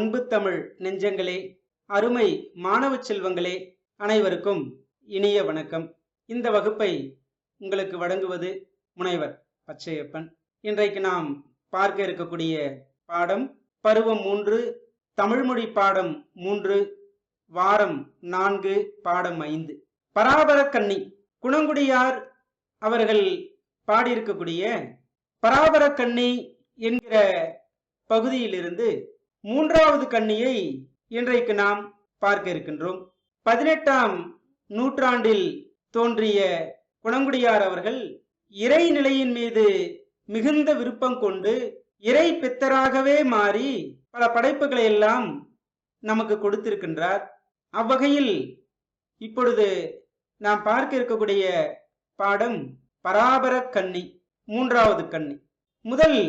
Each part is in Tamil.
அன்பு தமிழ் நெஞ்சங்களே அருமை மாணவ செல்வங்களே அனைவருக்கும் இனிய வணக்கம். இந்த வகுப்பை உங்களுக்கு வழங்குவது முனைவர் பச்சையப்பன். இன்றைக்கு நாம் பார்க்க இருக்கக்கூடிய பாடம் பருவம் மூன்று தமிழ்மொழி பாடம் மூன்று வாரம் நான்கு பாடம் ஐந்து. பராபர கன்னி குணங்குடியார் அவர்கள் பாடியிருக்கக்கூடிய பராபர கன்னி என்கிற பகுதியிலிருந்து மூன்றாவது கன்னியை இன்றைக்கு நாம் பார்க்க இருக்கின்றோம். பதினெட்டாம் நூற்றாண்டில் தோன்றிய குணங்குடியார் அவர்கள் இறை நிலையின் மீது மிகுந்த விருப்பம் கொண்டு இறை பித்தராகவே மாறி பல படைப்புகளை எல்லாம் நமக்கு கொடுத்திருக்கின்றார். அவ்வகையில் இப்பொழுது நாம் பார்க்க இருக்கக்கூடிய பாடம் பராபர கன்னி மூன்றாவது கன்னி முதல்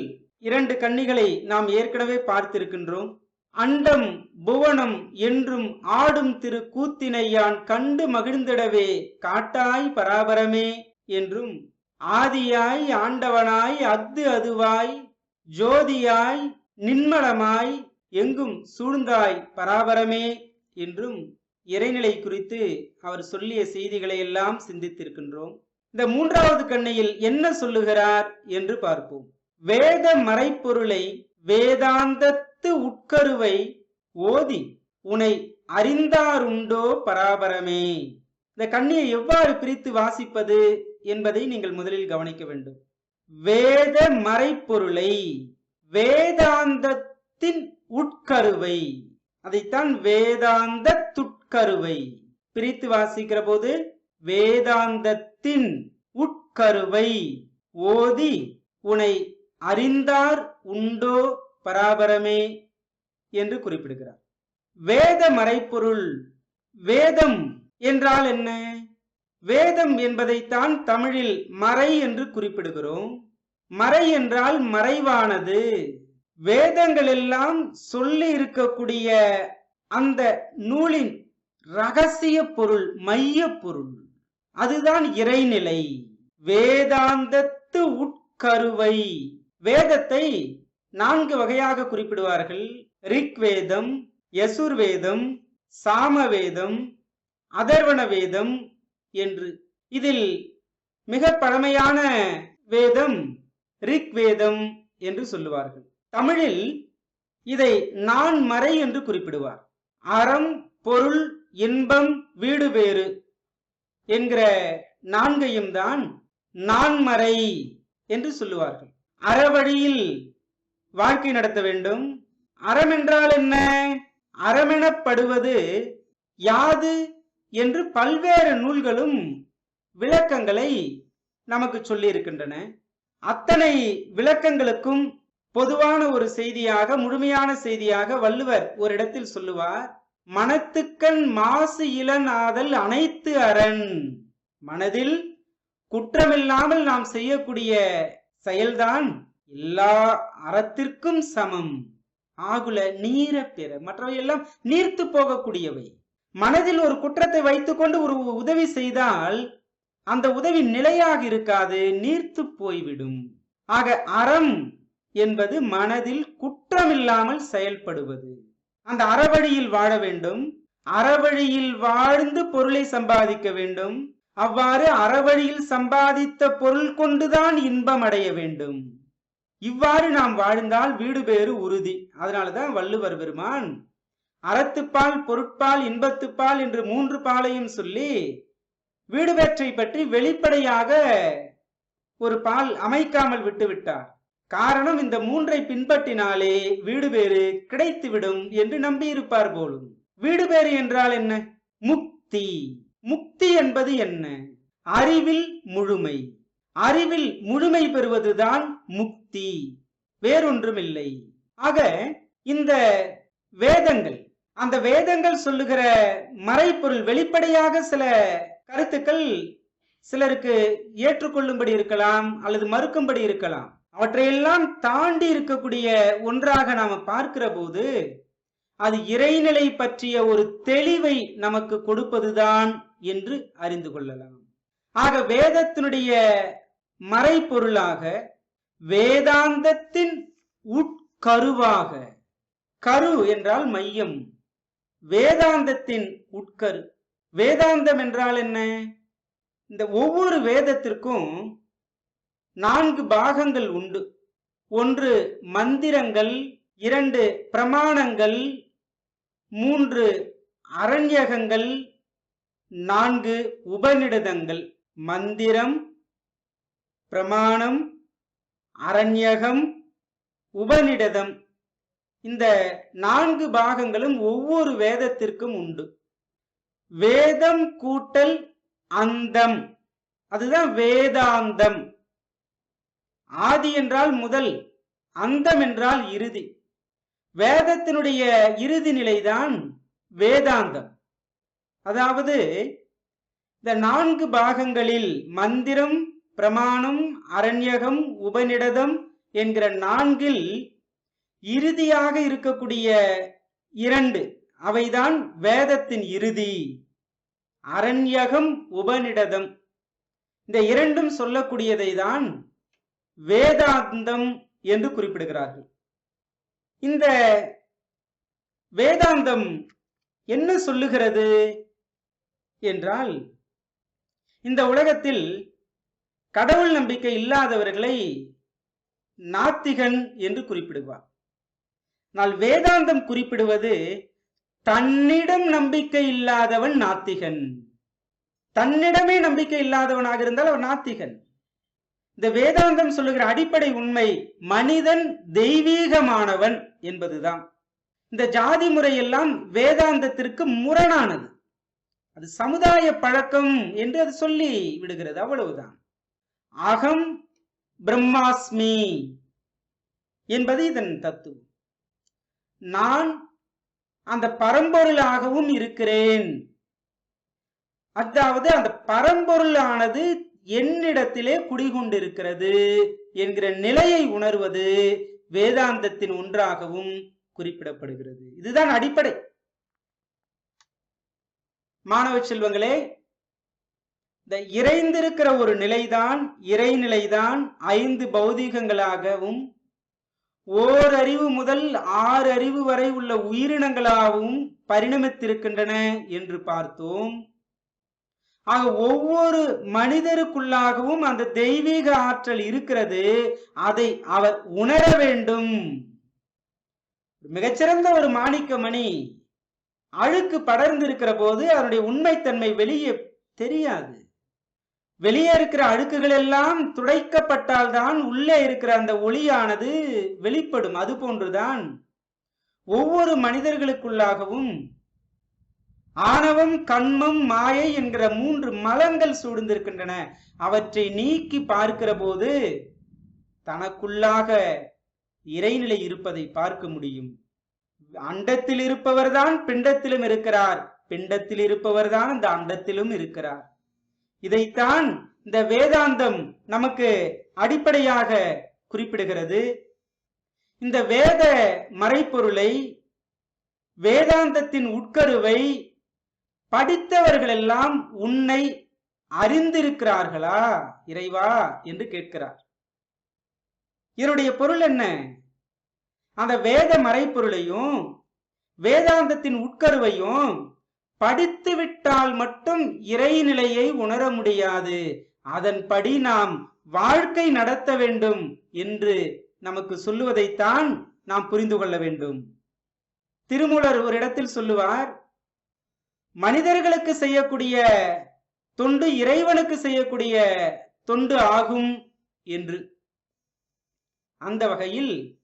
இரண்டு கன்னிகளை நாம் ஏற்கனவே பார்த்திருக்கின்றோம். அண்டம் புவனம் என்றும் ஆடும் திரு கூத்தினையான் கண்டு மகிழ்ந்திடவே காட்டாய் பராபரமே என்றும் ஆதியாய் ஆண்டவனாய் அத்து அதுவாய் ஜோதியாய் நின்மலமாய் எங்கும் சூழ்ந்தாய் பராபரமே என்றும் இறைநிலை குறித்து அவர் சொல்லிய செய்திகளை எல்லாம் சிந்தித்திருக்கின்றோம். இந்த மூன்றாவது கண்ணையில் என்ன சொல்லுகிறார் என்று பார்ப்போம். வேத மறைப்பொருளை வேதாந்தத்து உட்கருவை ஓதி உனை அறிந்தாருண்டோ பராபரமே. இந்த கண்ணியை எவ்வாறு பிரித்து வாசிப்பது என்பதை நீங்கள் முதலில் கவனிக்க வேண்டும். வேத மறைப்பொருளை வேதாந்தத்தின் உட்கருவை அதைத்தான் வேதாந்த துட்கருவை பிரித்து வாசிக்கிற போது வேதாந்தத்தின் உட்கருவை ஓதி உனை அறிந்தார் உண்டோ பராபரமே என்று குறிப்பிடுகிறார். வேத மறைப்பொருள் வேதம் என்றால் என்ன? வேதம் என்பதைத்தான் தமிழில் மறை என்று குறிப்பிடுகிறோம். மறை என்றால் மறைவானது. வேதங்கள் எல்லாம் சொல்லி இருக்கக்கூடிய அந்த நூலின் ரகசிய பொருள் மைய பொருள். அதுதான் இறைநிலை. வேதாந்தத்து உட்கருவை வேதத்தை நான்கு வகையாக குறிப்பிடுவார்கள். ரிக்வேதம் யசுர்வேதம் சாமவேதம் சாம வேதம் அதர்வண வேதம் என்று. இதில் மிக பழமையான வேதம் ரிக் வேதம் என்று சொல்லுவார்கள். தமிழில் இதை நான் மறை என்று குறிப்பிடுவார். அறம் பொருள் இன்பம் வீடு வேறு என்கிற நான்கையும் தான் நான்மறை என்று சொல்லுவார்கள். அறவழியில் வாழ்க்கை நடத்த வேண்டும். அறம் என்றால் என்ன? அறமெனப்படுவது யாது என்று பல்வேறு நூல்களும் விளக்கங்களை நமக்கு சொல்லியிருக்கின்றன. அத்தனை விளக்கங்களுக்கும் பொதுவான ஒரு செய்தியாக முழுமையான செய்தியாக வள்ளுவர் ஒரு இடத்தில் சொல்லுவார் மனத்துக்கண் மாசு இளநாதல் அனைத்து அரண். மனதில் குற்றமில்லாமல் நாம் செய்யக்கூடிய செயல்தான் எல்லா அறத்திற்கும் சமம். ஆகுல நீர பெற மற்றவை எல்லாம் நீர்த்து போகக்கூடியவை. மனதில் ஒரு குற்றத்தை வைத்துக்கொண்டு ஒரு உதவி செய்தால் அந்த உதவி நிலையாக இருக்காது நீர்த்து போய்விடும். ஆக அறம் என்பது மனதில் குற்றமில்லாமல் செயல்படுவது. அந்த அறவழியில் வாழ வேண்டும். அறவழியில் வாழ்ந்து பொருளை சம்பாதிக்க வேண்டும். அவ்வாறு அறவழியில் சம்பாதித்த பொருள் கொண்டுதான் இன்பம் அடைய வேண்டும். இவ்வாறு நாம் வாழ்ந்தால் வீடு பேறு உறுதி. அதனாலதான் வள்ளுவர் பெருமான் அறத்துப்பால் பொருட்பால் இன்பத்துப்பால் என்று மூன்று பாலையும் சொல்லி வீடு பேற்றை பற்றி வெளிப்படையாக ஒரு பால் அமைக்காமல் விட்டுவிட்டார் காரணம் இந்த மூன்றை பின்பற்றினாலே வீடு பேறு கிடைத்துவிடும் என்று நம்பியிருப்பார் போலும். வீடு பேறு என்றால் என்ன? முக்தி. முக்தி என்பது என்ன? அறிவில் முழுமை. அறிவில் முழுமை பெறுவதுதான் முக்தி. வேறொன்றுமில்லை. ஆக இந்த வேதங்கள் அந்த வேதங்கள் சொல்லுகிற மறைப்பொருள் வெளிப்படையாக சில கருத்துக்கள் சிலருக்கு ஏற்றுக்கொள்ளும்படி இருக்கலாம் அல்லது மறுக்கும்படி இருக்கலாம். அவற்றையெல்லாம் தாண்டி இருக்கக்கூடிய ஒன்றாக நாம பார்க்கிற போது அது இறைநிலை பற்றிய ஒரு தெளிவை நமக்கு கொடுப்பதுதான் என்று அறிந்து கொள்ளலாம். ஆக வேதத்தினுடைய மறைப்பொருளாக வேதாந்தத்தின் உட்கருவாக கரு என்றால் மையம் வேதாந்தத்தின் உட்கரு. வேதாந்தம் என்றால் என்ன? இந்த ஒவ்வொரு வேதத்திற்கும் நான்கு பாகங்கள் உண்டு. ஒன்று மந்திரங்கள் இரண்டு பிரமாணங்கள் மூன்று அரண்யகங்கள் நான்கு உபநிடதங்கள். மந்திரம் பிரமாணம் அரண்யகம் உபநிடதம். இந்த நான்கு பாகங்களும் ஒவ்வொரு வேதத்திற்கும் உண்டு. வேதம் கூட்டல் அந்தம். அதுதான் வேதாந்தம். ஆதி என்றால் முதல் அந்தம் என்றால் இறுதி. வேதத்தினுடைய இறுதி நிலைதான் வேதாந்தம். அதாவது இந்த நான்கு பாகங்களில் மந்திரம் பிரமாணம் அரண்யகம் உபநிடதம் என்கிற நான்கில் இறுதியாக இருக்கக்கூடிய இரண்டு அவைதான் வேதத்தின் இறுதி. அரண்யகம் உபநிடதம். இந்த இரண்டும் சொல்லக்கூடியதை தான் வேதாந்தம் என்று குறிப்பிடுகிறார்கள். இந்த வேதாந்தம் என்ன சொல்லுகிறது என்றால் இந்த உலகத்தில் கடவுள் நம்பிக்கை இல்லாதவர்களை நாத்திகன் என்று குறிப்பிடுவார். ஆனால் வேதாந்தம் குறிப்பிடுவது தன்னிடம் நம்பிக்கை இல்லாதவன் நாத்திகன். தன்னிடமே நம்பிக்கை இல்லாதவனாக இருந்தால் அவன் நாத்திகன். இந்த வேதாந்தம் சொல்லுகிற அடிப்படை உண்மை மனிதன் தெய்வீகமானவன் என்பதுதான். இந்த ஜாதி முறையெல்லாம் வேதாந்தத்திற்கு முரணானது. அது சமுதாய பழக்கம் என்று அது சொல்லி விடுகிறது. அவ்வளவுதான். அகம் பிரம்மாஸ்மி என்பது இதன் தத்துவம். நான் அந்த பரம்பொருளாகவும் இருக்கிறேன். அதாவது அந்த பரம்பொருளானது என்னிடத்திலே குடிகொண்டிருக்கிறது என்கிற நிலையை உணர்வது வேதாந்தத்தின் ஒன்றாகவும் குறிப்பிடப்படுகிறது. இதுதான் அடிப்படை. மாணவ செல்வங்களே இந்த இறைந்திருக்கிற ஒரு நிலைதான் இறைநிலைதான் ஐந்து பௌதீகங்களாகவும் ஓர் அறிவு முதல் ஆறு அறிவு வரை உள்ள உயிரினங்களாகவும் பரிணமித்திருக்கின்றன என்று பார்த்தோம். ஆக ஒவ்வொரு மனிதருக்குள்ளாகவும் அந்த தெய்வீக ஆற்றல் இருக்கிறது. அதை அவர் உணர வேண்டும். மிகச்சிறந்த ஒரு மாணிக்கமணி அழுக்கு படர்ந்து இருக்கிற போது அதனுடைய உண்மைத்தன்மை வெளியே தெரியாது. வெளியே இருக்கிற அழுக்குகள் எல்லாம் துடைக்கப்பட்டால்தான் உள்ளே இருக்கிற அந்த ஒளியானது வெளிப்படும். அது போன்றுதான் ஒவ்வொரு மனிதர்களுக்குள்ளாகவும் ஆணவம் கண்மம் மாயை என்கிற மூன்று மலங்கள் சூழ்ந்திருக்கின்றன. அவற்றை நீக்கி பார்க்கிற போது தனக்குள்ளாக இறைநிலை இருப்பதை பார்க்க முடியும். அண்டத்தில் இருப்பவர்தான் பிண்டத்திலும் இருக்கிறார். பிண்டத்தில் இருப்பவர்தான் இந்த அண்டத்திலும் இருக்கிறார். இதைத்தான் இந்த வேதாந்தம் நமக்கு அடிப்படையாக குறிப்பிடுகிறது. இந்த வேத மறைப்பொருளை வேதாந்தத்தின் உட்கருவை படித்தவர்கள் எல்லாம் உன்னை அறிந்திருக்கிறார்களா? இறைவா என்று கேட்கிறார். இதனுடைய பொருள் என்ன? அந்த வேத மறைப்பொருளையும் வேதாந்தத்தின் உட்கருவையும் படித்து விட்டால் மட்டும் இறைநிலையை உணர முடியாது. அதன்படி நாம் வாழ்க்கை நடத்த வேண்டும் என்று நமக்கு சொல்லுவதைத்தான் நாம் புரிந்து கொள்ள வேண்டும். திருமூலர் ஒரு இடத்தில் சொல்லுவார் மனிதர்களுக்கு செய்யக்கூடிய தொண்டு இறைவனுக்கு செய்யக்கூடிய தொண்டு ஆகும் என்று. அந்த வகையில்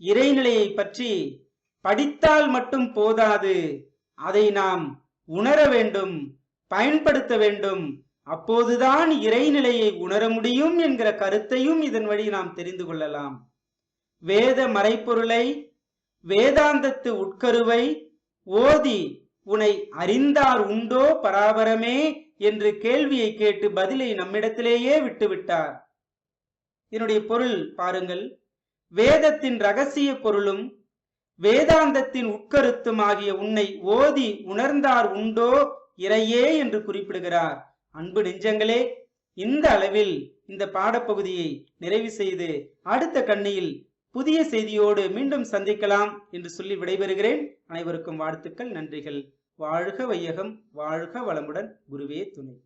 இறைநிலையை பற்றி படித்தால் மட்டும் போதாது. அதை நாம் உணர வேண்டும் பயன்படுத்த வேண்டும். அப்போதுதான் இறைநிலையை உணர முடியும் என்கிற கருத்தையும் இதன் வழி நாம் தெரிந்து கொள்ளலாம். வேத மறைப்பொருளை வேதாந்தத்து உட்கருவை ஓதி உனை அறிந்தார் உண்டோ பராபரமே? என்று கேள்வியை கேட்டு பதிலை நம்மிடத்திலேயே விட்டுவிட்டார். இதனுடைய பொருள் பாருங்கள். வேதத்தின் ரகசிய பொருளும் வேதாந்தத்தின் உட்கருத்தும் ஆகிய உன்னை ஓதி உணர்ந்தார் உண்டோ இறையே என்று குறிப்பிடுகிறார். அன்பு நெஞ்சங்களே இந்த அளவில் இந்த பாடப்பகுதியை நிறைவு செய்து அடுத்த கண்ணியில் புதிய செய்தியோடு மீண்டும் சந்திக்கலாம் என்று சொல்லி விடைபெறுகிறேன். அனைவருக்கும் வாழ்த்துக்கள் நன்றிகள். வாழ்க வையகம் வாழ்க வளமுடன் குருவே துணை.